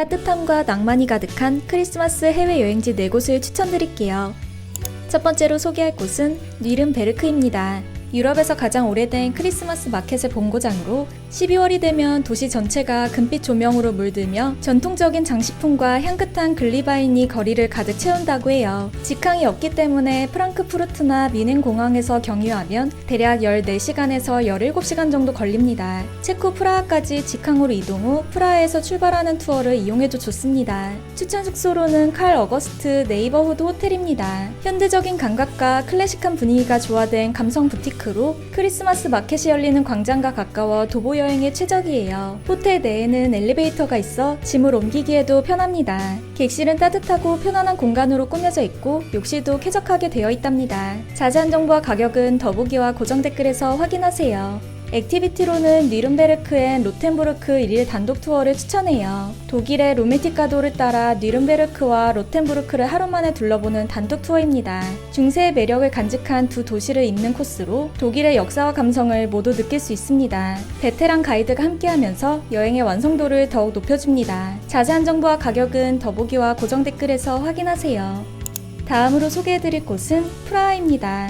따뜻함과 낭만이 가득한 크리스마스 해외 여행지 4곳을 추천드릴게요. 첫 번째로 소개할 곳은 뉘른베르크입니다. 유럽에서 가장 오래된 크리스마스 마켓의 본고장으로 12월이 되면 도시 전체가 금빛 조명으로 물들며 전통적인 장식품과 향긋한 글리바인이 거리를 가득 채운다고 해요. 직항이 없기 때문에 프랑크푸르트나 미넨 공항에서 경유하면 대략 14시간에서 17시간 정도 걸립니다. 체코 프라하까지 직항으로 이동 후 프라하에서 출발하는 투어를 이용해도 좋습니다. 추천 숙소로는 칼 어거스트 네이버후드 호텔입니다. 현대적인 감각과 클래식한 분위기가 조화된 감성 부티크 로 크리스마스 마켓이 열리는 광장과 가까워 도보 여행에 최적이에요. 호텔 내에는 엘리베이터가 있어 짐을 옮기기에도 편합니다. 객실은 따뜻하고 편안한 공간으로 꾸며져 있고 욕실도 쾌적하게 되어 있답니다. 자세한 정보와 가격은 더보기와 고정 댓글에서 확인하세요. 액티비티로는 뉘른베르크엔 로텐부르크 일일 단독 투어를 추천해요. 독일의 로메티카도를 따라 뉘른베르크와 로텐부르크를 하루 만에 둘러보는 단독 투어입니다. 중세의 매력을 간직한 두 도시를 잇는 코스로 독일의 역사와 감성을 모두 느낄 수 있습니다. 베테랑 가이드가 함께하면서 여행의 완성도를 더욱 높여줍니다. 자세한 정보와 가격은 더보기와 고정 댓글에서 확인하세요. 다음으로 소개해드릴 곳은 프라하입니다.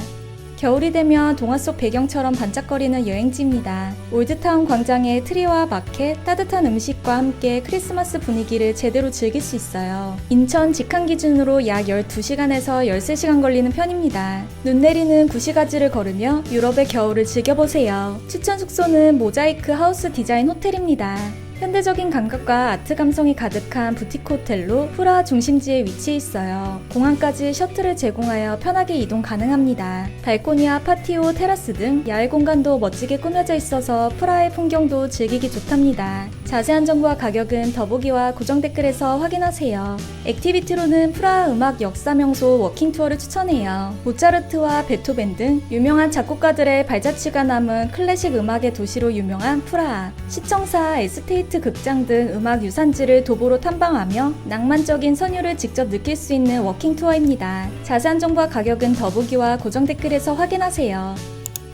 겨울이 되면 동화 속 배경처럼 반짝거리는 여행지입니다. 올드타운 광장의 트리와 마켓, 따뜻한 음식과 함께 크리스마스 분위기를 제대로 즐길 수 있어요. 인천 직항 기준으로 약 12시간에서 13시간 걸리는 편입니다. 눈 내리는 구시가지를 걸으며 유럽의 겨울을 즐겨보세요. 추천 숙소는 모자이크 하우스 디자인 호텔입니다. 현대적인 감각과 아트 감성이 가득한 부티크 호텔로 프라 중심지에 위치해 있어요. 공항까지 셔틀을 제공하여 편하게 이동 가능합니다. 발코니와 파티오, 테라스 등 야외 공간도 멋지게 꾸며져 있어서 프라의 풍경도 즐기기 좋답니다. 자세한 정보와 가격은 더보기와 고정 댓글에서 확인하세요. 액티비티로는 프라하 음악 역사 명소 워킹 투어를 추천해요. 모차르트와 베토벤 등 유명한 작곡가들의 발자취가 남은 클래식 음악의 도시로 유명한 프라하. 시청사, 에스테이트 극장 등 음악 유산지를 도보로 탐방하며 낭만적인 선율을 직접 느낄 수 있는 워킹 투어입니다. 자세한 정보와 가격은 더보기와 고정 댓글에서 확인하세요.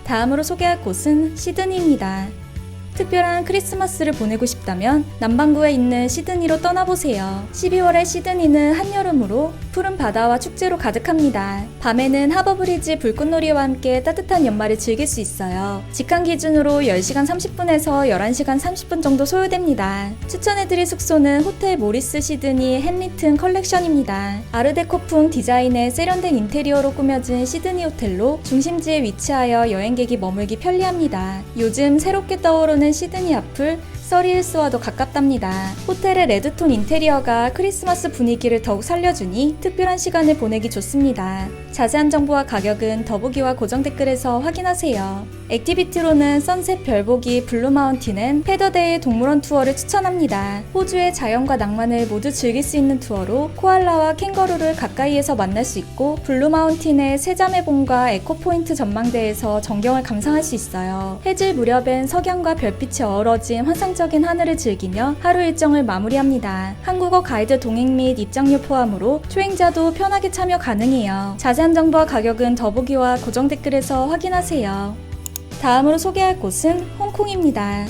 다음으로 소개할 곳은 시드니입니다. 특별한 크리스마스를 보내고 싶다면 남반구에 있는 시드니로 떠나보세요. 12월의 시드니는 한여름으로 푸른 바다와 축제로 가득합니다. 밤에는 하버브리지 불꽃놀이와 함께 따뜻한 연말을 즐길 수 있어요. 직항 기준으로 10시간 30분에서 11시간 30분 정도 소요됩니다. 추천해드릴 숙소는 호텔 모리스 시드니 햄리튼 컬렉션입니다. 아르데코풍 디자인의 세련된 인테리어로 꾸며진 시드니 호텔로 중심지에 위치하여 여행객이 머물기 편리합니다. 요즘 새롭게 떠오르는 시드니 앞을 서리힐스와도 가깝답니다. 호텔의 레드톤 인테리어가 크리스마스 분위기를 더욱 살려주니 특별한 시간을 보내기 좋습니다. 자세한 정보와 가격은 더보기와 고정 댓글에서 확인하세요. 액티비티로는 선셋 별보기 블루 마운틴은 페더데이 동물원 투어를 추천합니다. 호주의 자연과 낭만을 모두 즐길 수 있는 투어로 코알라와 캥거루를 가까이에서 만날 수 있고 블루 마운틴의 세자매봉과 에코포인트 전망대에서 전경을 감상할 수 있어요. 해질 무렵엔 석양과 별빛이 어우러진 환상 적인 하늘을 즐기며 하루 일정을 마무리합니다. 한국어 가이드 동행 및 입장료 포함으로 초행자도 편하게 참여 가능해요. 자세한 정보와 가격은 더보기와 고정 댓글에서 확인하세요. 다음으로 소개할 곳은 홍콩입니다.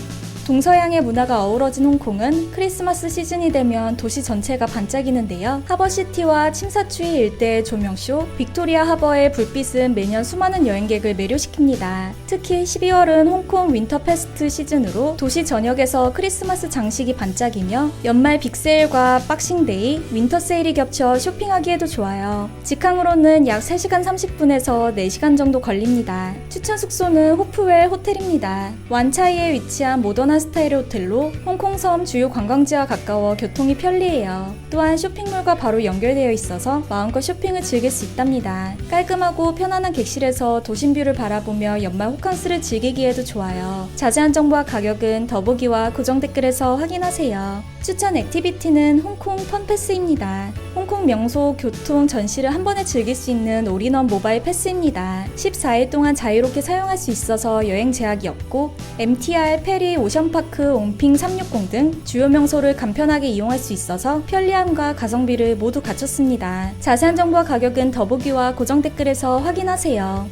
동서양의 문화가 어우러진 홍콩은 크리스마스 시즌이 되면 도시 전체가 반짝이는데요. 하버시티와 침사추이 일대의 조명쇼, 빅토리아 하버의 불빛은 매년 수많은 여행객을 매료시킵니다. 특히 12월은 홍콩 윈터 페스트 시즌으로 도시 전역에서 크리스마스 장식이 반짝이며 연말 빅세일과 박싱데이, 윈터 세일이 겹쳐 쇼핑하기에도 좋아요. 직항으로는 약 3시간 30분에서 4시간 정도 걸립니다. 추천 숙소는 호프웰 호텔입니다. 완차이에 위치한 모던 한 스타일의 호텔로 홍콩섬 주요 관광지와 가까워 교통이 편리해요. 또한 쇼핑몰과 바로 연결되어 있어서 마음껏 쇼핑을 즐길 수 있답니다. 깔끔하고 편안한 객실에서 도심뷰를 바라보며 연말 호캉스를 즐기기에도 좋아요. 자세한 정보와 가격은 더보기와 고정 댓글에서 확인하세요. 추천 액티비티는 홍콩 펀패스입니다. 홍콩 명소, 교통, 전시를 한 번에 즐길 수 있는 올인원 모바일 패스입니다. 14일 동안 자유롭게 사용할 수 있어서 여행 제약이 없고 MTR, 페리, 오션파크, 옹핑 360 등 주요 명소를 간편하게 이용할 수 있어서 편리함과 가성비를 모두 갖췄습니다. 자세한 정보와 가격은 더보기와 고정 댓글에서 확인하세요.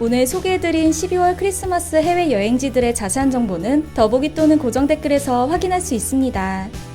오늘 소개해드린 12월 크리스마스 해외 여행지들의 자세한 정보는 더보기 또는 고정 댓글에서 확인할 수 있습니다.